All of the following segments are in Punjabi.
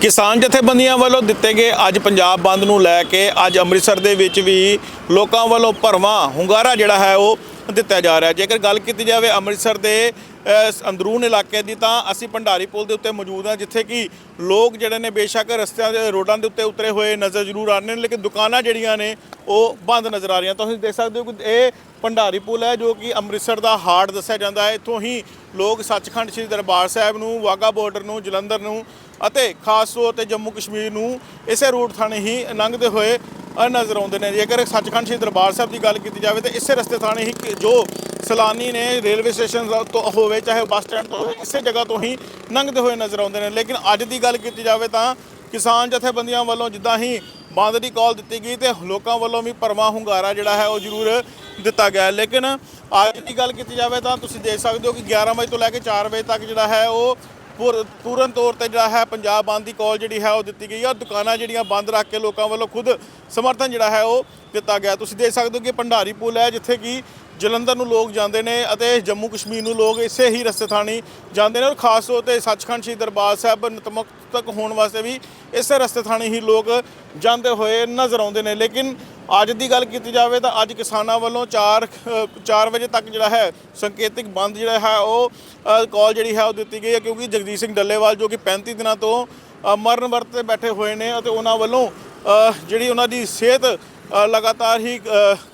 ਕਿਸਾਨ ਜਥੇਬੰਦੀਆਂ ਵੱਲੋਂ ਦਿੱਤੇ ਗਏ ਅੱਜ ਪੰਜਾਬ ਬੰਦ ਨੂੰ ਲੈ ਕੇ ਅੱਜ ਅੰਮ੍ਰਿਤਸਰ ਦੇ ਵਿੱਚ ਵੀ ਲੋਕਾਂ ਵੱਲੋਂ ਭਰਵਾਂ ਹੁੰਗਾਰਾ ਜਿਹੜਾ ਹੈ ਉਹ ਦਿੱਤਾ ਜਾ ਰਿਹਾ ਜੇਕਰ ਗੱਲ ਕੀਤੀ ਜਾਵੇ ਅੰਮ੍ਰਿਤਸਰ ਦੇ ਅੰਦਰੂਨ ਇਲਾਕੇ ਦੀ, ਤਾਂ ਅਸੀਂ ਭੰਡਾਰੀ ਪੁਲ ਦੇ ਉੱਤੇ ਮੌਜੂਦ ਹਾਂ, ਜਿੱਥੇ ਕਿ ਲੋਕ ਜਿਹੜੇ ਨੇ ਬੇਸ਼ੱਕ ਰਸਤਿਆਂ ਦੇ, ਰੋਡਾਂ ਦੇ ਉੱਤੇ ਉਤਰੇ ਹੋਏ ਨਜ਼ਰ ਜ਼ਰੂਰ ਆ ਰਹੇ ਨੇ, ਲੇਕਿਨ ਦੁਕਾਨਾਂ ਜਿਹੜੀਆਂ ਨੇ, ਉਹ ਬੰਦ ਨਜ਼ਰ ਆ ਰਹੀਆਂ। ਤੁਸੀਂ ਦੇਖ ਸਕਦੇ ਹੋ ਕਿ ਇਹ ਭੰਡਾਰੀ ਪੁਲ ਹੈ, ਜੋ ਕਿ ਅੰਮ੍ਰਿਤਸਰ ਦਾ ਹਾਰਟ ਦੱਸਿਆ ਜਾਂਦਾ ਹੈ। ਇੱਥੋਂ ਹੀ ਲੋਕ ਸੱਚਖੰਡ ਸ੍ਰੀ ਦਰਬਾਰ ਸਾਹਿਬ ਨੂੰ, ਵਾਹਗਾ ਬਾਰਡਰ ਨੂੰ, ਜਲੰਧਰ ਨੂੰ ਅਤੇ ਖਾਸ ਤੌਰ ਤੇ ਜੰਮੂ ਕਸ਼ਮੀਰ ਨੂੰ ਇਸੇ ਰੂਟ ਥਾਣੇ ਹੀ ਲੰਘਦੇ ਹੋਏ ਨਜ਼ਰ ਆਉਂਦੇ ਨੇ। ਜੇਕਰ ਸੱਚਖੰਡ ਸ੍ਰੀ ਦਰਬਾਰ ਸਾਹਿਬ ਦੀ ਗੱਲ ਕੀਤੀ ਜਾਵੇ, ਤਾਂ ਇਸੇ ਰਸਤੇ ਥਾਣੇ ਹੀ ਜੋ ਸੈਲਾਨੀ ਨੇ ਰੇਲਵੇ ਸਟੇਸ਼ਨ ਤੋਂ ਹੋਵੇ, ਚਾਹੇ ਬੱਸ ਸਟੈਂਡ ਤੋਂ ਹੋਵੇ, ਇਸੇ ਜਗ੍ਹਾ ਤੋਂ ਹੀ ਲੰਘਦੇ ਹੋਏ ਨਜ਼ਰ ਆਉਂਦੇ ਨੇ। ਲੇਕਿਨ ਅੱਜ ਦੀ ਗੱਲ ਕੀਤੀ ਜਾਵੇ ਤਾਂ ਕਿਸਾਨ ਜਥੇਬੰਦੀਆਂ ਵੱਲੋਂ ਜਿੱਦਾਂ ਹੀ ਬੰਦ ਦੀ ਕਾਲ ਦਿੱਤੀ ਗਈ ਤੇ ਲੋਕਾਂ ਵੱਲੋਂ ਵੀ ਪਰਮਾ ਹੁੰਗਾਰਾ ਜਿਹੜਾ ਹੈ ਉਹ ਜ਼ਰੂਰ ਦਿੱਤਾ ਗਿਆ ਲੇਕਿਨ ਅੱਜ ਦੀ ਗੱਲ ਕੀਤੀ ਜਾਵੇ ਤਾਂ ਤੁਸੀਂ ਦੇਖ ਸਕਦੇ ਹੋ ਕਿ 11 ਵਜੇ ਤੋਂ ਲੈ ਕੇ 4 ਵਜੇ ਤੱਕ ਜਿਹੜਾ ਹੈ ਉਹ ਪੂਰ- ਪੂਰਨ ਤੌਰ ਤੇ ਜਿਹੜਾ ਹੈ ਪੰਜਾਬ ਬੰਦ ਦੀ ਕਾਲ ਜਿਹੜੀ ਹੈ ਉਹ ਦਿੱਤੀ ਗਈ ਹੈ। ਔਰ ਦੁਕਾਨਾਂ ਜਿਹੜੀਆਂ ਬੰਦ ਰੱਖ ਕੇ ਲੋਕਾਂ ਵੱਲੋਂ ਖੁਦ ਸਮਰਥਨ ਜਿਹੜਾ ਹੈ ਉਹ ਦਿੱਤਾ ਗਿਆ। ਤੁਸੀਂ ਦੇਖ ਸਕਦੇ ਹੋ ਕਿ ਭੰਡਾਰੀ ਪੁਲ ਹੈ, ਜਿੱਥੇ ਕਿ ਜਲੰਧਰ ਨੂੰ ਲੋਕ ਜਾਂਦੇ ਨੇ ਅਤੇ ਜੰਮੂ ਕਸ਼ਮੀਰ ਨੂੰ ਲੋਕ ਇਸੇ ਹੀ ਰਸਤੇ ਥਾਣੀ ਜਾਂਦੇ ਨੇ ਔਰ ਖਾਸ ਤੌਰ ਤੇ ਸੱਚਖੰਡ ਸ੍ਰੀ ਦਰਬਾਰ ਸਾਹਿਬ ਨਤਮਸਤਕ ਹੋਣ ਵਾਸਤੇ ਵੀ ਇਸੇ ਰਸਤੇ ਥਾਣੀ ਹੀ ਲੋਕ ਜਾਂਦੇ ਹੋਏ ਨਜ਼ਰ ਆਉਂਦੇ ਨੇ। ਲੇਕਿਨ ਅੱਜ ਦੀ ਗੱਲ ਕੀਤੀ ਜਾਵੇ ਤਾਂ ਅੱਜ ਕਿਸਾਨਾਂ ਵੱਲੋਂ 4 4 ਵਜੇ ਤੱਕ ਜਿਹੜਾ ਹੈ ਸੰਕੇਤਿਕ ਬੰਦ ਜਿਹੜਾ ਹੈ ਉਹ ਕਾਲ ਜਿਹੜੀ ਹੈ ਉਹ ਦਿੱਤੀ ਗਈ ਹੈ ਕਿਉਂਕਿ ਜਗਦੀਸ਼ ਸਿੰਘ ਡੱਲੇਵਾਲ ਜੋ ਕਿ 35 ਦਿਨਾਂ ਤੋਂ ਮਰਨ ਵਰਤ ਤੇ ਬੈਠੇ ਹੋਏ ਨੇ ਅਤੇ ਉਹਨਾਂ ਵੱਲੋਂ ਜਿਹੜੀ ਉਹਨਾਂ ਦੀ ਸਿਹਤ ਲਗਾਤਾਰ ਹੀ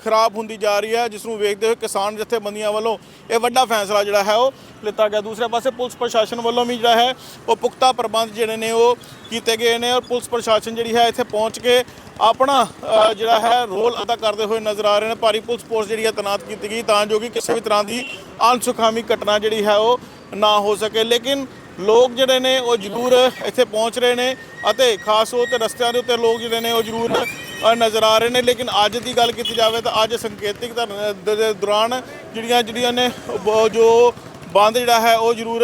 ਖਰਾਬ ਹੁੰਦੀ ਜਾ ਰਹੀ ਹੈ ਜਿਸ ਨੂੰ ਵੇਖਦੇ ਹੋਏ ਕਿਸਾਨ ਜਥੇਬੰਦੀਆਂ ਵੱਲੋਂ ਇਹ ਵੱਡਾ ਫੈਸਲਾ ਜਿਹੜਾ ਹੈ ਉਹ ਲਿੱਤਾ ਗਿਆ। ਦੂਸਰੇ ਪਾਸੇ ਪੁਲਿਸ ਪ੍ਰਸ਼ਾਸਨ ਵੱਲੋਂ ਵੀ ਜਿਹੜਾ ਹੈ, ਉਹ ਪੁਖਤਾ ਪ੍ਰਬੰਧ ਜਿਹੜੇ ਨੇ ਉਹ ਕੀਤੇ ਗਏ ਨੇ ਔਰ ਪੁਲਿਸ ਪ੍ਰਸ਼ਾਸਨ ਜਿਹੜੀ ਹੈ ਇੱਥੇ ਪਹੁੰਚ ਕੇ ਆਪਣਾ ਜਿਹੜਾ ਹੈ ਰੋਲ ਅਦਾ ਕਰਦੇ ਹੋਏ ਨਜ਼ਰ ਆ ਰਹੇ ਨੇ। ਭਾਰੀ ਪੁਲਿਸ ਫੋਰਸ ਜਿਹੜੀ ਹੈ ਤੈਨਾਤ ਕੀਤੀ ਗਈ ਤਾਂ ਜੋ ਕਿ ਕਿਸੇ ਵੀ ਤਰ੍ਹਾਂ ਦੀ ਅਣਸੁਖਾਵੀ ਘਟਨਾ ਜਿਹੜੀ ਹੈ ਉਹ ਨਾ ਹੋ ਸਕੇ। ਲੇਕਿਨ ਲੋਕ ਜਿਹੜੇ ਨੇ ਉਹ ਜ਼ਰੂਰ ਇੱਥੇ ਪਹੁੰਚ ਰਹੇ ਨੇ ਅਤੇ ਖਾਸ ਤੌਰ ਤੇ ਰਸਤਿਆਂ ਦੇ ਉੱਤੇ ਲੋਕ ਜਿਹੜੇ ਨੇ ਉਹ ਜ਼ਰੂਰ ਨਜ਼ਰ ਆ ਰਹੇ ਨੇ ਲੇਕਿਨ ਅੱਜ ਦੀ ਗੱਲ ਕੀਤੀ ਜਾਵੇ ਤਾਂ ਅੱਜ ਸੰਕੇਤਿਕ ਧਰਨੇ ਦੇ- ਦੌਰਾਨ ਜਿਹੜੀਆਂ ਜਿਹੜੀਆਂ ਨੇ ਜੋ ਬੰਦ ਜਿਹੜਾ ਹੈ ਉਹ ਜ਼ਰੂਰ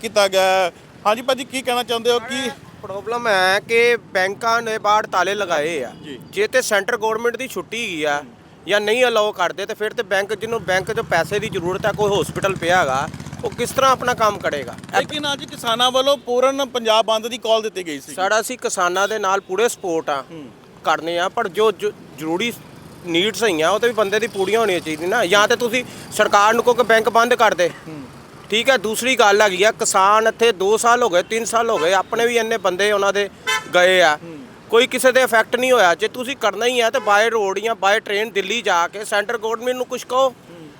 ਕੀਤਾ ਗਿਆ ਹੈ। ਹਾਂਜੀ ਭਾਜੀ ਕੀ ਕਹਿਣਾ ਚਾਹੁੰਦੇ ਹੋ? ਕਿ ਪ੍ਰੋਬਲਮ ਹੈ ਕਿ ਬੈਂਕਾਂ ਨੇ ਬਾਹਰ ਤਾਲੇ ਲਗਾਏ ਆ। ਜੀ। ਜੇ ਤੇ ਸੈਂਟਰ ਗਵਰਨਮੈਂਟ ਦੀ ਛੁੱਟੀ ਗਈ ਆ ਜਾਂ ਨਹੀਂ ਅਲਾਉ ਕਰਦੇ ਤੇ ਫਿਰ ਤੇ ਬੈਂਕ ਜਿਹਨੂੰ ਬੈਂਕ 'ਚ ਪੈਸੇ ਦੀ ਜ਼ਰੂਰਤ ਹੈ ਕੋਈ ਹਸਪੀਟਲ ਪਿਆ ਹੈਗਾ ਉਹ ਕਿਸ ਤਰ੍ਹਾਂ ਆਪਣਾ ਕੰਮ ਕਰੇਗਾ? ਲੇਕਿਨ ਅੱਜ ਕਿਸਾਨਾਂ ਵੱਲੋਂ ਪੂਰਨ ਪੰਜਾਬ ਬੰਦ ਦੀ ਕਾਲ ਦਿੱਤੀ ਗਈ ਸੀ। ਸਾਡਾ ਅਸੀਂ ਕਿਸਾਨਾਂ ਦੇ ਨਾਲ ਪੂਰੇ ਸਪੋਰਟ ਆ। ਕਰਨੇ ਆ ਪਰ ਜੋ ਜੋ ਜ਼ਰੂਰੀ ਨੀਡਸ ਹੈਗੀਆਂ ਉਹ ਤੇ ਵੀ ਬੰਦੇ ਦੀ ਪੂਰੀਆਂ ਹੋਣੀਆਂ ਚਾਹੀਦੀਆਂ ਨਾ। ਜਾਂ ਤੇ ਤੁਸੀਂ ਸਰਕਾਰ ਨੂੰ ਕਹੋ ਕਿ ਬੈਂਕ ਬੰਦ ਕਰ ਦੇ। ਠੀਕ ਹੈ ਦੂਸਰੀ ਗੱਲ ਹੈਗੀ ਆ ਕਿਸਾਨ ਇੱਥੇ 2 ਸਾਲ ਹੋ ਗਏ 3 ਸਾਲ ਹੋ ਗਏ ਆਪਣੇ ਵੀ ਇੰਨੇ ਬੰਦੇ ਉਹਨਾਂ ਦੇ ਗਏ ਆ। ਕੋਈ ਕਿਸੇ ਦੇ ਇਫੈਕਟ ਨਹੀਂ ਹੋਇਆ। ਜੇ ਤੁਸੀਂ ਕਰਨਾ ਹੀ ਹੈ ਤਾਂ ਬਾਏ ਰੋਡ ਜਾਂ ਬਾਏ ਟ੍ਰੇਨ ਦਿੱਲੀ ਜਾ ਕੇ ਸੈਂਟਰ ਗਵਰਨਮੈਂਟ ਨੂੰ ਕੁਝ ਕਹੋ।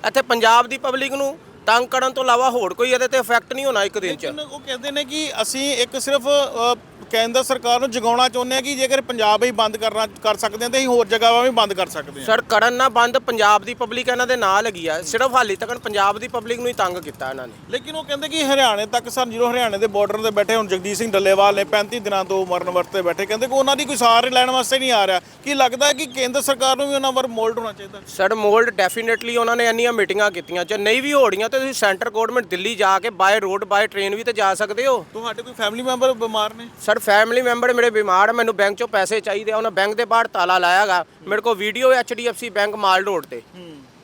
ਇੱਥੇ ਪੰਜਾਬ ਦੀ ਪਬਲਿਕ ਨੂੰ ਤੰਗ ਕਰਨ ਤੋਂ ਇਲਾਵਾ ਹੋਰ ਕੋਈ ਇਹਦੇ ਤੇ ਇਫੈਕਟ ਨਹੀਂ ਹੋਣਾ ਇੱਕ ਦਿਨ 'ਚ? ਲੇਕਿਨ ਉਹ ਕਹਿੰਦੇ ਨੇ ਕਿ ਅਸੀਂ ਇੱਕ ਸਿਰਫ ਅ, ਕੇਂਦਰ ਸਰਕਾਰ ਨੂੰ ਜਗਾਉਣਾ ਚਾਹੁੰਦੇ ਹਾਂ ਕਿ ਜੇਕਰ ਪੰਜਾਬ ਹੀ ਬੰਦ ਕਰਨਾ ਕਰ ਸਕਦੇ ਹਾਂ ਤੇ ਅਸੀਂ ਹੋਰ ਜਗ੍ਹਾਵਾਂ ਵੀ ਬੰਦ ਕਰ ਸਕਦੇ ਹਾਂ। ਸਰ ਕਰਨ ਨਾ ਬੰਦ ਪੰਜਾਬ ਦੀ ਪਬਲਿਕ ਇਹਨਾਂ ਦੇ ਨਾਲ ਹੈਗੀ ਆ। ਸਿਰਫ ਹਾਲੀ ਤੱਕ ਪੰਜਾਬ ਦੀ ਪਬਲਿਕ ਨੂੰ ਹੀ ਤੰਗ ਕੀਤਾ ਇਹਨਾਂ ਨੇ। ਲੇਕਿਨ ਉਹ ਕਹਿੰਦੇ ਕਿ ਹਰਿਆਣੇ ਤੱਕ ਸਰ ਜਦੋਂ ਹਰਿਆਣੇ ਦੇ ਬਾਰਡਰ ਤੇ ਬੈਠੇ ਹੁਣ ਜਗਦੀਸ਼ ਸਿੰਘ ਡੱਲੇਵਾਲ ਨੇ 35 ਦਿਨਾਂ ਤੋਂ ਮਰਨ ਵਰਤ ਬੈਠੇ ਕਹਿੰਦੇ ਕਿ ਉਹਨਾਂ ਦੀ ਕੋਈ ਸਾਰ ਲੈਣ ਵਾਸਤੇ ਨਹੀਂ ਆ ਰਿਹਾ। ਕੀ ਲੱਗਦਾ ਹੈ ਕਿ ਕੇਂਦਰ ਸਰਕਾਰ ਨੂੰ ਵੀ ਉਹਨਾਂ ਵਰ ਮੋਲਡ ਹੋਣਾ ਚਾਹੀਦਾ? ਸਰ ਮੋਲਡ ਡੈਫੀਨਿਟਲੀ ਉਹਨਾਂ ਨੇ ਇੰਨੀਆਂ ਮੀਟਿੰਗਾਂ ਕੀਤੀਆਂ ਜੇ ਨਹੀਂ ਵੀ ਹੋ ਰਹੀਆਂ ਤੇ ਤੁਸੀਂ ਸੈਂਟਰ ਗਵਰਨਮੈਂਟ ਦਿੱਲੀ ਜਾ ਕੇ ਬਾਏ ਰੋਡ ਬਾਏ ਟ੍ਰੇਨ ਵੀ ਤੇ ਜਾ ਸਕਦੇ ਹੋ। ਤੁਹਾਡੇ ਕੋਈ ਫੈਮਿਲੀ ਮੈਂਬਰ ਬਿਮਾਰ ਨੇ? ਸਰ ਫੈਮਿਲੀ ਮੈਂਬਰ ਮੇਰੇ ਬਿਮਾਰ ਆ ਮੈਨੂੰ ਬੈਂਕ ਚੋਂ ਪੈਸੇ ਚਾਹੀਦੇ ਆ। ਉਹਨਾਂ ਬੈਂਕ ਦੇ ਬਾਹਰ ਤਾਲਾ ਲਾਇਆਗਾ। ਮੇਰੇ ਕੋਲ ਵੀਡੀਓ ਹੈ ਐਚਡੀਐਫਸੀ ਬੈਂਕ ਮਾਲ ਰੋਡ ਤੇ।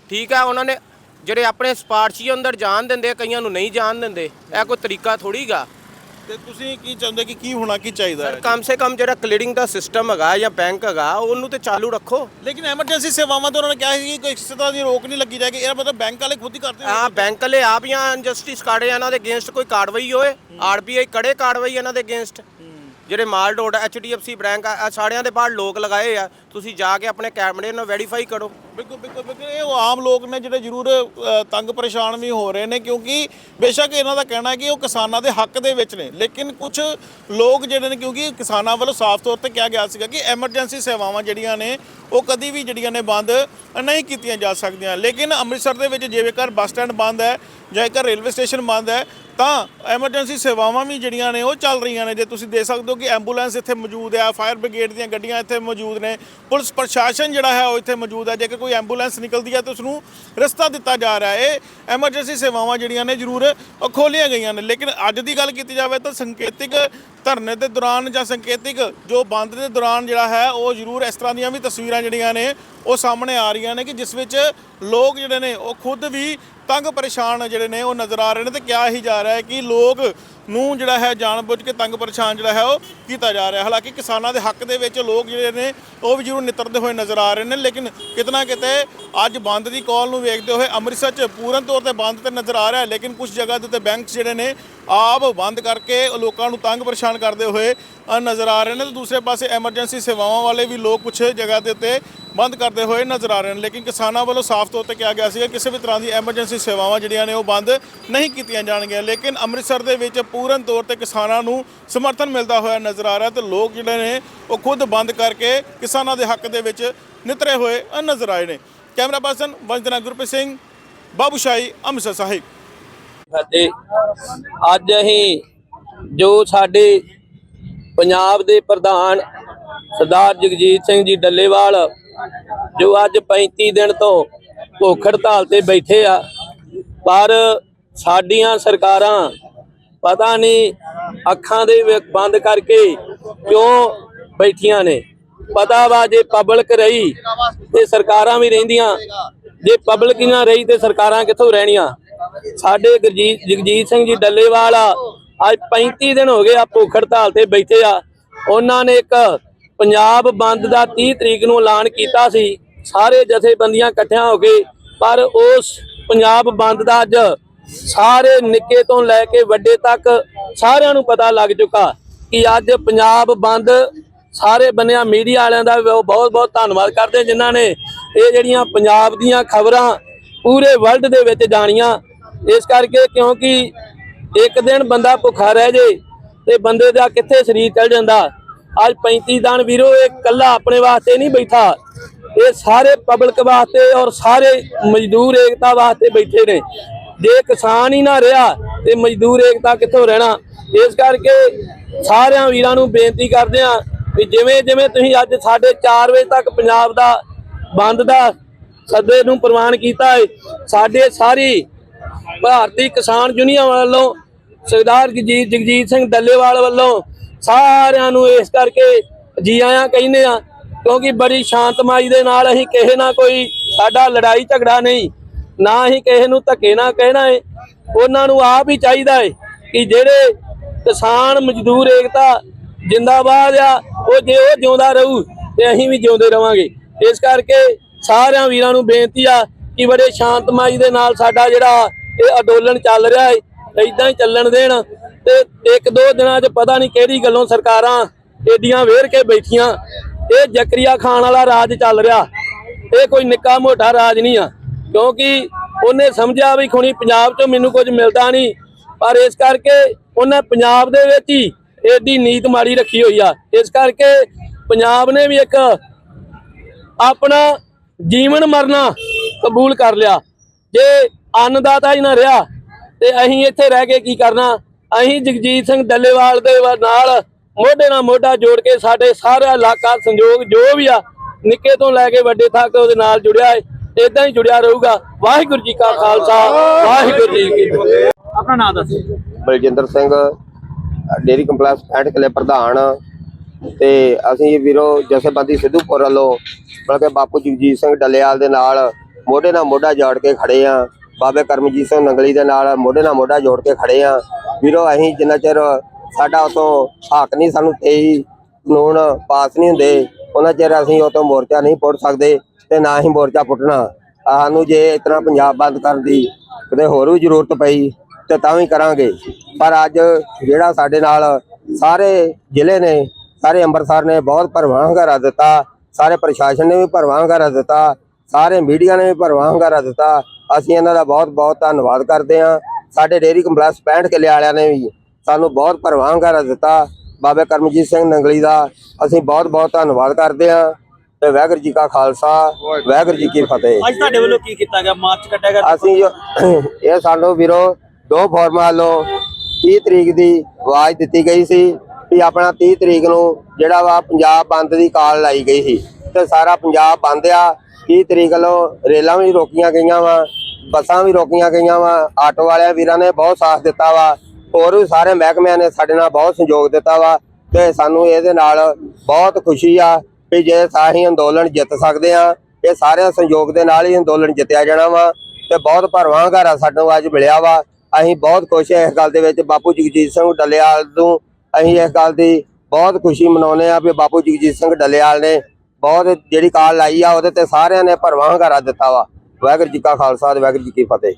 ਠੀਕ ਹੈ ਉਹਨਾਂ ਨੇ ਜਿਹੜੇ ਆਪਣੇ ਸਪਾਰਸ਼ੀ ਅੰਦਰ ਜਾਣ ਦਿੰਦੇ ਆ, ਕਈਆਂ ਨੂੰ ਨਹੀਂ ਜਾਣ ਦਿੰਦੇ। ਇਹ ਕੋਈ ਤਰੀਕਾ ਥੋੜੀਗਾ ਤੇ ਤੁਸੀਂ ਕੀ ਚਾਹੁੰਦੇ ਕਿ ਕੀ ਹੋਣਾ ਕੀ ਚਾਹੀਦਾ ਸਰ ਹੈ? ਕਮ ਸੇ ਕਮ ਜਿਹੜਾ ਕਲੀਅਰਿੰਗ ਦਾ ਸਿਸਟਮ ਹੈਗਾ ਜਾਂ ਬੈਂਕ ਹੈਗਾ ਉਹਨੂੰ ਤੇ ਚਾਲੂ ਰੱਖੋ। ਲੇਕਿਨ ਐਮਰਜੈਂਸੀ ਸੇਵਾਵਾਂ ਤੋਂ ਉਹਨਾਂ ਨੇ ਕਿਹਾ ਸੀ ਕਿ ਕੋਈ ਕਿਸੇ ਤਰ੍ਹਾਂ ਦੀ ਰੋਕ ਨਹੀਂ ਲੱਗੀ ਜਾਏਗੀ ਇਹ ਮਤਲਬ ਬੈਂਕ ਵਾਲੇ ਖੁਦ ਹੀ ਕਰਦੇ ਆ ਬੈਂਕ ਵਾਲੇ ਆਪ ਜਾਂ ਅਨਜਸਟਿਸ ਕਾੜੇ ਇਹਨਾਂ ਦੇ ਅਗੇਂਸਟ ਕੋਈ ਕਾਰਵਾਈ ਹੋਏ। ਆਰਬੀਆਈ ਕੜੇ ਕਾਰਵਾਈ ਇਹਨਾਂ ਦੇ ਅਗੇਂਸਟ ਜਿਹੜੇ ਮਾਲ ਰੋਡ ਐਚਡੀਐਫਸੀ ਬੈਂਕ ਆ ਆਹ ਸਾਰਿਆਂ ਦੇ ਬਾਹਰ ਲੋਕ ਲਗਾਏ ਆ ਤੁਸੀਂ ਜਾ ਕੇ ਆਪਣੇ ਕੈਮਰੇ ਨੂੰ ਵੈਰੀਫਾਈ ਕਰੋ। ਬਿਲਕੁਲ ਬਿਲਕੁਲ ਬਿਲਕੁਲ ਇਹ ਉਹ ਆਮ ਲੋਕ ਨੇ ਜਿਹੜੇ ਜ਼ਰੂਰ ਅ, ਤੰਗ ਪਰੇਸ਼ਾਨ ਵੀ ਹੋ ਰਹੇ ਨੇ ਕਿਉਂਕਿ ਬੇਸ਼ੱਕ ਇਹਨਾਂ ਦਾ ਕਹਿਣਾ ਹੈ ਕਿ ਉਹ ਕਿਸਾਨਾਂ ਦੇ ਹੱਕ ਦੇ ਵਿੱਚ ਨੇ। ਲੇਕਿਨ ਕੁਝ ਲੋਕ ਜਿਹੜੇ ਨੇ ਕਿਉਂਕਿ ਕਿਸਾਨਾਂ ਵੱਲੋਂ ਸਾਫ਼ ਤੌਰ ਤੇ ਕਿਹਾ ਗਿਆ ਸੀਗਾ ਕਿ ਐਮਰਜੈਂਸੀ ਸੇਵਾਵਾਂ ਜਿਹੜੀਆਂ ਨੇ ਉਹ ਕਦੀ ਵੀ ਜਿਹੜੀਆਂ ਨੇ ਬੰਦ ਨਹੀਂ ਕੀਤੀਆਂ ਜਾ ਸਕਦੀਆਂ। ਲੇਕਿਨ ਅੰਮ੍ਰਿਤਸਰ ਦੇ ਵਿੱਚ ਜੇਕਰ ਬੱਸ ਸਟੈਂਡ ਬੰਦ ਹੈ ਜਾਂ ਇੱਕ ਰੇਲਵੇ ਸਟੇਸ਼ਨ ਬੰਦ ਹੈ ਤਾਂ ਐਮਰਜੈਂਸੀ ਸੇਵਾਵਾਂ ਵੀ ਜਿਹੜੀਆਂ ਨੇ ਉਹ ਚੱਲ ਰਹੀਆਂ ਨੇ। ਜੇ ਤੁਸੀਂ ਦੇਖ ਸਕਦੇ ਹੋ ਕਿ ਐਂਬੂਲੈਂਸ ਇੱਥੇ ਮੌਜੂਦ ਹੈ, ਫਾਇਰ ਬ੍ਰਿਗੇਡ ਦੀਆਂ ਗੱਡੀਆਂ ਇੱਥੇ ਮੌਜੂਦ ਨੇ, ਪੁਲਿਸ ਪ੍ਰਸ਼ਾਸਨ ਜਿਹੜਾ ਹੈ ਉਹ ਇੱਥੇ ਮੌਜੂਦ ਹੈ। ਜੇਕਰ ਕੋਈ ਐਂਬੂਲੈਂਸ ਨਿਕਲਦੀ ਹੈ ਤਾਂ ਉਸ ਨੂੰ ਰਸਤਾ ਦਿੱਤਾ ਜਾ ਰਿਹਾ ਹੈ। ਇਹ ਐਮਰਜੈਂਸੀ ਸੇਵਾਵਾਂ ਜਿਹੜੀਆਂ ਨੇ ਜ਼ਰੂਰ ਉਹ ਖੋਲੀਆਂ ਗਈਆਂ ਨੇ। ਲੇਕਿਨ ਅੱਜ ਦੀ ਗੱਲ ਕੀਤੀ ਜਾਵੇ ਤਾਂ ਸੰਕੇਤਿਕ ਧਰਨੇ ਦੇ ਦੌਰਾਨ ਜਾਂ ਸੰਕੇਤਿਕ ਜੋ ਬੰਦ ਦੇ ਦੌਰਾਨ ਜਿਹੜਾ ਹੈ, ਉਹ ਜ਼ਰੂਰ ਇਸ ਤਰ੍ਹਾਂ ਦੀਆਂ ਵੀ ਤਸਵੀਰਾਂ ਜਿਹੜੀਆਂ ਨੇ, ਉਹ ਸਾਹਮਣੇ ਆ ਰਹੀਆਂ ਨੇ ਕਿ ਜਿਸ ਵਿੱਚ ਲੋਕ ਜਿਹੜੇ ਨੇ, ਉਹ ਖੁਦ ਵੀ ਤੰਗ ਪਰੇਸ਼ਾਨ ਜਿਹੜੇ ਨੇ ਉਹ ਨਜ਼ਰ ਆ ਰਹੇ ਨੇ ਤੇ ਕਿਹਾ ਹੀ ਜਾ ਰਿਹਾ ਹੈ ਕਿ ਲੋਕ ਨੂੰ ਜਿਹੜਾ ਹੈ ਜਾਣਬੁੱਝ ਕੇ ਤੰਗ ਪਰੇਸ਼ਾਨ ਜਿਹੜਾ ਹੈ ਉਹ ਕੀਤਾ ਜਾ ਰਿਹਾ। ਹਾਲਾਂਕਿ ਕਿਸਾਨਾਂ ਦੇ ਹੱਕ ਦੇ ਵਿੱਚ ਲੋਕ ਜਿਹੜੇ ਨੇ, ਉਹ ਵੀ ਜ਼ਰੂਰ ਨਿਤਰਦੇ ਹੋਏ ਨਜ਼ਰ ਆ ਰਹੇ ਨੇ, ਲੇਕਿਨ ਕਿਤਨਾ ਕਿਤੇ ਅੱਜ ਬੰਦ ਦੀ ਕਾਲ ਨੂੰ ਵੇਖਦੇ ਹੋਏ ਅੰਮ੍ਰਿਤਸਰ 'ਚ ਪੂਰਨ ਤੌਰ ਤੇ ਬੰਦ ਤੇ ਨਜ਼ਰ ਆ ਰਿਹਾ, ਲੇਕਿਨ ਕੁਝ ਜਗ੍ਹਾ ਦੇ ਉੱਤੇ ਬੈਂਕ ਜਿਹੜੇ ਨੇ, ਆਪ ਬੰਦ ਕਰਕੇ ਲੋਕਾਂ ਨੂੰ ਤੰਗ ਪਰੇਸ਼ਾਨ ਕਰਦੇ ਹੋਏ ਨਜ਼ਰ ਆ ਰਹੇ ਨੇ। ਤੇ ਦੂਸਰੇ ਪਾਸੇ ਐਮਰਜੈਂਸੀ ਸੇਵਾਵਾਂ ਵਾਲੇ ਵੀ ਲੋਕ ਕੁਝ ਜਗ੍ਹਾ ਦੇ ਉੱਤੇ ਬੰਦ ਕਰਦੇ ਹੋਏ ਨਜ਼ਰ ਆ ਰਹੇ ਨੇ, ਲੇਕਿਨ ਕਿਸਾਨਾਂ ਵੱਲੋਂ ਸਾਫ਼ ਤੌਰ ਤੇ ਕਿਹਾ ਗਿਆ ਸੀ ਕਿ ਕਿਸੇ ਵੀ ਤਰ੍ਹਾਂ ਦੀ ਐਮਰਜੈਂਸੀ ਸੇਵਾਵਾਂ ਜਿਹੜੀਆਂ ਨੇ ਉਹ ਬੰਦ ਨਹੀਂ ਕੀਤੀਆਂ ਜਾਣਗੀਆਂ। ਲੇਕਿਨ ਅੰਮ੍ਰਿਤਸਰ ਦੇ ਵਿੱਚ ਪੂਰਨ ਤੌਰ ਤੇ ਕਿਸਾਨਾਂ ਨੂੰ ਸਮਰਥਨ ਮਿਲਦਾ ਹੋਇਆ ਨਜ਼ਰ ਆ ਰਿਹਾ ਤੇ ਲੋਕ ਜਿਹੜੇ ਨੇ ਉਹ ਖੁਦ ਬੰਦ ਕਰਕੇ ਕਿਸਾਨਾਂ ਦੇ ਹੱਕ ਦੇ ਵਿੱਚ ਨਿਤਰੇ ਹੋਏ ਨਜ਼ਰ ਆਏ ਨੇ। ਕੈਮਰਾ ਪਰਸਨ ਵੰਜਨਾ ਗੁਰਪ੍ਰੀਤ ਸਿੰਘ ਬਾਬੂਸ਼ਾਹੀ ਅੰਮ੍ਰਿਤਸਰ ਸਾਹਿਬ। ਅਤੇ ਅੱਜ ਅਸੀਂ ਜੋ ਸਾਡੇ ਪੰਜਾਬ ਦੇ ਪ੍ਰਧਾਨ ਸਰਦਾਰ ਜਗਜੀਤ ਸਿੰਘ ਜੀ ਡੱਲੇਵਾਲ, ਜੋ ਅੱਜ 35 ਦਿਨ ਤੋਂ ਭੁੱਖ ਹੜਤਾਲ ਤੇ ਬੈਠੇ ਆ, ਪਰ ਸਾਡੀਆਂ ਸਰਕਾਰਾਂ ਪਤਾ ਨਹੀਂ ਅੱਖਾਂ ਦੇ ਬੰਦ ਕਰਕੇ ਕਿਉਂ ਬੈਠੀਆਂ ਨੇ। ਪਤਾ ਵਾ ਜੇ ਪਬਲਿਕ ਰਹੀ ਤੇ ਸਰਕਾਰਾਂ ਵੀ ਰਹਿੰਦੀਆਂ। ਜੇ ਪਬਲਿਕ ਹੀ ਨਾ ਰਹੀ ਤੇ ਸਰਕਾਰਾਂ ਕਿੱਥੋਂ ਰਹਿਣੀਆਂ। ਸਾਡੇ ਗੁਰਜੀਤ ਜਗਜੀਤ ਸਿੰਘ ਜੀ ਡੱਲੇਵਾਲ ਆ, ਅੱਜ 35 ਦਿਨ ਹੋ ਗਏ ਆ ਭੁੱਖ ਹੜਤਾਲ ਤੇ ਬੈਠੇ ਆ। ਉਹਨਾਂ ਨੇ ਇੱਕ ਪੰਜਾਬ ਬੰਦ ਦਾ 30 ਤਰੀਕ ਨੂੰ ਐਲਾਨ ਕੀਤਾ ਸੀ। ਸਾਰੇ ਜਥੇਬੰਦੀਆਂ ਇਕੱਠਿਆਂ ਹੋ ਕੇ, ਪਰ ਉਸ ਪੰਜਾਬ ਬੰਦ ਦਾ ਅੱਜ ਸਾਰੇ ਨਿੱਕੇ ਤੋਂ ਲੈ ਕੇ ਵੱਡੇ ਤੱਕ ਸਾਰਿਆਂ ਨੂੰ ਪਤਾ ਲੱਗ ਚੁੱਕਾ ਕਿ ਅੱਜ ਪੰਜਾਬ ਬੰਦ, ਸਾਰੇ ਬੰਨਿਆ ਮੀਡੀਆ ਵਾਲਿਆਂ ਦਾ ਬਹੁਤ ਬਹੁਤ ਧੰਨਵਾਦ ਕਰਦੇ ਹਾਂ ਜਿਨ੍ਹਾਂ ਨੇ ਇਹ ਜਿਹੜੀਆਂ ਪੰਜਾਬ ਦੀਆਂ ਖਬਰਾਂ ਪੂਰੇ ਵਰਲਡ ਦੇ ਵਿੱਚ ਜਾਣੀਆਂ। ਇਸ ਕਰਕੇ ਕਿਉਂਕਿ ਇੱਕ ਦਿਨ ਬੰਦਾ ਭੁੱਖਾ ਰਹਿ ਜੇ ਤੇ ਬੰਦੇ ਦਾ ਕਿੱਥੇ ਸਰੀਰ ਚਲ ਜਾਂਦਾ। ਅੱਜ 35 ਦਾਨ ਵੀਰੋ, ਇਹ ਕੱਲਾ ਆਪਣੇ ਵਾਸਤੇ ਨਹੀਂ ਬੈਠਾ। ਇਹ ਸਾਰੇ ਪਬਲਿਕ ਵਾਸਤੇ ਔਰ ਸਾਰੇ ਮਜ਼ਦੂਰ ਏਕਤਾ ਵਾਸਤੇ ਬੈਠੇ ਨੇ। ਜੇ ਕਿਸਾਨ ਹੀ ਨਾ ਰਿਹਾ ਤੇ ਮਜ਼ਦੂਰ ਏਕਤਾ ਕਿੱਥੋਂ ਰਹਿਣਾ? ਇਸ ਕਰਕੇ ਸਾਰਿਆਂ ਵੀਰਾਂ ਨੂੰ ਬੇਨਤੀ ਕਰਦੇ ਆ ਵੀ ਜਿਵੇਂ ਜਿਵੇਂ ਤੁਸੀਂ ਅੱਜ ਸਾਡੇ 4 ਵਜੇ ਤੱਕ ਪੰਜਾਬ ਦਾ ਬੰਦ ਦਾ ਸੱਦੇ ਨੂੰ ਪ੍ਰਵਾਨ ਕੀਤਾ ਹੈ, ਸਾਡੇ ਸਾਰੀ ਭਾਰਤੀ ਕਿਸਾਨ ਯੂਨੀਅਨ ਵੱਲੋਂ ਸਰਦਾਰ ਜਗਜੀਤ ਜਗਜੀਤ ਸਿੰਘ ਡੱਲੇਵਾਲ ਵੱਲੋਂ ਸਾਰਿਆਂ ਨੂੰ ਇਸ ਕਰਕੇ ਜੀ ਆਇਆਂ ਕਹਿੰਦੇ ਆ ਕਿਉਂਕਿ ਬੜੀ ਸ਼ਾਂਤਮਾਈ ਦੇ ਨਾਲ ਅਸੀਂ ਕਿਸੇ ਨਾਲ ਕੋਈ ਸਾਡਾ ਲੜਾਈ ਝਗੜਾ ਨਹੀਂ ਨਾ ਹੀ ਕਿਸੇ ਨੂੰ ਧੱਕੇ ਨਾ ਕਹਿਣਾ ਏ। ਉਹਨਾਂ ਨੂੰ ਆਪ ਹੀ ਚਾਹੀਦਾ ਹੈ ਕਿ ਜਿਹੜੇ ਕਿਸਾਨ, ਮਜ਼ਦੂਰ ਏਕਤਾ ਜਿੰਦਾਬਾਦ ਆ, ਉਹ ਜੇ ਉਹ ਜਿਉਂਦਾ ਰਹੂ ਤੇ ਅਸੀਂ ਵੀ ਜਿਉਂਦੇ ਰਵਾਂਗੇ। ਇਸ ਕਰਕੇ ਸਾਰਿਆਂ ਵੀਰਾਂ ਨੂੰ ਬੇਨਤੀ ਆ ਕਿ ਬੜੇ ਸ਼ਾਂਤਮਈ ਦੇ ਨਾਲ ਸਾਡਾ ਜਿਹੜਾ ਇਹ ਅੰਦੋਲਨ ਚੱਲ ਰਿਹਾ ਏ ਇਦਾਂ ਹੀ ਚੱਲਣ ਦੇਣ ਤੇ ਇੱਕ ਦੋ ਦਿਨਾਂ 'ਚ ਪਤਾ ਨਹੀਂ ਕਿਹੜੀ ਗੱਲੋਂ ਸਰਕਾਰਾਂ ਏਡੀਆਂ ਵੇਰ ਕੇ ਬੈਠੀਆਂ। ਇਹ ਜਕਰੀਆ ਖਾਨ ਵਾਲਾ ਰਾਜ ਚੱਲ ਰਿਹਾ। ਇਹ ਕੋਈ ਨਿੱਕਾ ਮੋਟਾ ਰਾਜ ਨਹੀਂ ਆ। ਕਿਉਂਕਿ ਉਹਨੇ ਸਮਝਿਆ ਵੀ ਖੁਣੀ ਪੰਜਾਬ 'ਚੋਂ ਮੈਨੂੰ ਕੁਝ ਮਿਲਦਾ ਨਹੀਂ, ਪਰ ਇਸ ਕਰਕੇ ਉਹਨੇ ਪੰਜਾਬ ਦੇ ਵਿੱਚ ਹੀ ਇਹਦੀ ਨੀਤ ਮਾਰੀ ਰੱਖੀ ਹੋਈ ਆ। ਇਸ ਕਰਕੇ ਪੰਜਾਬ ਨੇ ਵੀ ਇੱਕ ਆਪਣਾ ਜੀਵਨ ਮਰਨਾ ਕਬੂਲ ਕਰ ਲਿਆ। ਜੇ ਅੰਨਦਾਤਾ ਹੀ ਨਾ ਰਿਹਾ, ਤੇ ਅਸੀਂ ਇੱਥੇ ਰਹਿ ਕੇ ਕੀ ਕਰਨਾ? ਅਸੀਂ ਜਗਜੀਤ ਸਿੰਘ ਡੱਲੇਵਾਲ ਦੇ ਨਾਲ ਮੋਢੇ ਨਾਲ ਮੋਢਾ ਜੋੜ ਕੇ ਸਾਡੇ ਸਾਰਾ ਇਲਾਕਾ ਸੰਯੋਗ ਜੋ ਵੀ ਆ, ਨਿੱਕੇ ਤੋਂ ਲੈ ਕੇ ਵੱਡੇ ਤੱਕ ਉਹਦੇ ਨਾਲ ਜੁੜਿਆ ਹੈ ਇਦਾਂ ਹੀ ਜੁੜਿਆ ਰਹੂਗਾ। ਵਾਹਿਗੁਰੂ ਜੀ ਕਾ ਖਾਲਸਾ, ਵਾਹਿਗੁਰੂ ਜੀ ਕੀ ਫਤਿਹ। ਆਪਣਾ ਨਾਮ ਦੱਸੋ। ਬਲਜਿੰਦਰ ਸਿੰਘ ਡੇਰੀ ਕੰਪਲੈਕਸ ਪੈਂਟ ਕਿਲੇ ਪ੍ਰਧਾਨ। ਤੇ ਅਸੀਂ ਵੀਰੋ ਜਥੇਬੰਦੀ ਸਿੱਧੂਪੁਰ ਵੱਲੋਂ, ਬਲਕਿ ਬਾਪੂ ਜਗਜੀਤ ਸਿੰਘ ਡੱਲੇਵਾਲ ਦੇ ਨਾਲ ਮੋਢੇ ਨਾਲ ਮੋਢਾ ਜੋੜ ਕੇ ਖੜੇ ਆ। ਬਾਬੇ ਕਰਮਜੀਤ ਸਿੰਘ ਨੰਗਲੀ ਦੇ ਨਾਲ ਮੋਢੇ ਨਾਲ ਮੋਢਾ ਜੋੜ ਕੇ ਖੜੇ ਆ। ਵੀਰੋ, ਅਸੀਂ ਜਿੰਨਾ ਚਿਰ ਸਾਡਾ ਉਤੋਂ ਹੱਕ ਨਹੀਂ ਸਾਨੂੰ 23 ਕਾਨੂੰਨ ਪਾਸ ਨਹੀਂ ਹੁੰਦੇ ਉਹਨਾਂ ਚਿਰ ਅਸੀਂ ਉਤੋਂ ਮੋਰਚਾ ਨਹੀਂ ਪੁੱਟ ਸਕਦੇ। ਤੇ ਨਾ ਹੀ ਮੋਰਚਾ ਪੁੱਟਣਾ। ਸਾਨੂੰ ਜੇ ਇਤਨਾ ਪੰਜਾਬ ਬੰਦ ਕਰਨ ਦੀ ਕਿਤੇ ਹੋਰ ਵੀ ਜ਼ਰੂਰਤ ਪਈ, ਤੇ ਤਾਂ ਵੀ ਕਰਾਂਗੇ। ਪਰ ਅੱਜ ਜਿਹੜਾ ਸਾਡੇ ਨਾਲ ਸਾਰੇ ਜ਼ਿਲ੍ਹੇ ਨੇ, ਸਾਰੇ ਅੰਮ੍ਰਿਤਸਰ ਨੇ ਬਹੁਤ ਭਰਵਾਂ ਹੰਗਾਰਾ ਦਿੱਤਾ। ਸਾਰੇ ਪ੍ਰਸ਼ਾਸਨ ਨੇ ਵੀ ਭਰਵਾਂ ਹੰਗਾਰਾ ਦਿੱਤਾ। ਸਾਰੇ ਮੀਡੀਆ ਨੇ ਵੀ ਭਰਵਾਂ ਹੰਗਾਰਾ ਦਿੱਤਾ। ਅਸੀਂ ਇਹਨਾਂ ਦਾ ਬਹੁਤ ਬਹੁਤ ਧੰਨਵਾਦ ਕਰਦੇ ਹਾਂ। ਸਾਡੇ ਡੇਰੀ ਕੰਪਲੈਕਸ 65 ਕਿੱਲੇ ਵਾਲਿਆਂ ਨੇ ਵੀ ਸਾਨੂੰ ਬਹੁਤ ਭਰਵਾਂ ਹੰਗਾਰਾ ਦਿੱਤਾ। ਬਾਬੇ ਕਰਮਜੀਤ ਸਿੰਘ ਨੰਗਲੀ ਦਾ ਅਸੀਂ ਬਹੁਤ ਬਹੁਤ ਧੰਨਵਾਦ ਕਰਦੇ ਹਾਂ। ਤੇ ਵਾਹਿਗੁਰੂ ਜੀ ਕਾ ਖਾਲਸਾ ਵਾਹਿਗੁਰੂ ਜੀ ਕੀ ਫਤਿਹ। ਅੱਜ ਤੁਹਾਡੇ ਵੱਲੋਂ ਕੀ ਕੀਤਾ ਗਿਆ? ਮਾਰਚ ਕੱਢਿਆ ਗਿਆ? ਅਸੀਂ ਜੋ ਇਹ ਸਾਨੂੰ ਵੀਰੋ ਦੋ ਫਾਰਮਾਂ ਵੱਲੋਂ 30 ਤਰੀਕ ਦੀ ਆਵਾਜ਼ ਦਿੱਤੀ ਗਈ ਸੀ ਵੀ ਆਪਣਾ 30 ਤਰੀਕ ਨੂੰ ਜਿਹੜਾ ਵਾ ਪੰਜਾਬ ਬੰਦ ਦੀ ਕਾਲ ਲਾਈ ਗਈ ਸੀ ਤੇ ਸਾਰਾ ਪੰਜਾਬ ਬੰਦ ਆ। 30 ਤਰੀਕ ਵੱਲੋਂ ਰੇਲਾਂ ਵੀ ਰੋਕੀਆਂ ਗਈਆਂ ਵਾ ਬੱਸਾਂ ਵੀ ਰੋਕੀਆਂ ਗਈਆਂ ਵਾ। ਆਟੋ ਵਾਲਿਆਂ ਵੀਰਾਂ ਨੇ ਬਹੁਤ ਸਾਥ ਦਿੱਤਾ ਵਾ। ਹੋਰ ਵੀ ਸਾਰੇ ਮਹਿਕਮਿਆਂ ਨੇ ਸਾਡੇ ਨਾਲ ਬਹੁਤ ਸਹਿਯੋਗ ਦਿੱਤਾ ਵਾ ਤੇ ਸਾਨੂੰ ਇਹਦੇ ਨਾਲ ਬਹੁਤ ਖੁਸ਼ੀ ਆ ਵੀ ਜੇ ਸਾਹੀ ਅੰਦੋਲਨ ਜਿੱਤ ਸਕਦੇ ਆ ਇਹ ਸਾਰਿਆਂ ਸਹਿਯੋਗ ਦੇ ਨਾਲ ਹੀ ਅੰਦੋਲਨ ਜਿੱਤਿਆ ਜਾਣਾ ਵਾ ਤੇ ਬਹੁਤ ਭਰਵਾਂ ਹੰਗਾਰਾ ਸਾਨੂੰ ਅੱਜ ਮਿਲਿਆ ਵਾ। ਅਸੀਂ ਬਹੁਤ ਖੁਸ਼ ਹਾਂ ਇਸ ਗੱਲ ਦੇ ਵਿੱਚ। ਬਾਪੂ ਜਗਜੀਤ ਸਿੰਘ ਡੱਲੇਵਾਲ ਨੂੰ ਅਸੀਂ ਇਸ ਗੱਲ ਦੀ ਬਹੁਤ ਖੁਸ਼ੀ ਮਨਾਉਂਦੇ ਆ ਵੀ ਬਾਪੂ ਜਗਜੀਤ ਸਿੰਘ ਡੱਲੇਵਾਲ ਨੇ ਬਹੁਤ ਜਿਹੜੀ ਕਾਲ ਲਾਈ ਆ, ਉਹਦੇ ਤੇ ਸਾਰਿਆਂ ਨੇ ਭਰਵਾਂ ਹੰਗਾਰਾ ਦਿੱਤਾ ਵਾ। ਵਾਹਿਗੁਰੂ ਜੀ ਕਾ ਖਾਲਸਾ ਤੇ ਵਾਹਿਗੁਰੂ ਜੀ ਕੀ ਫਤਿਹ।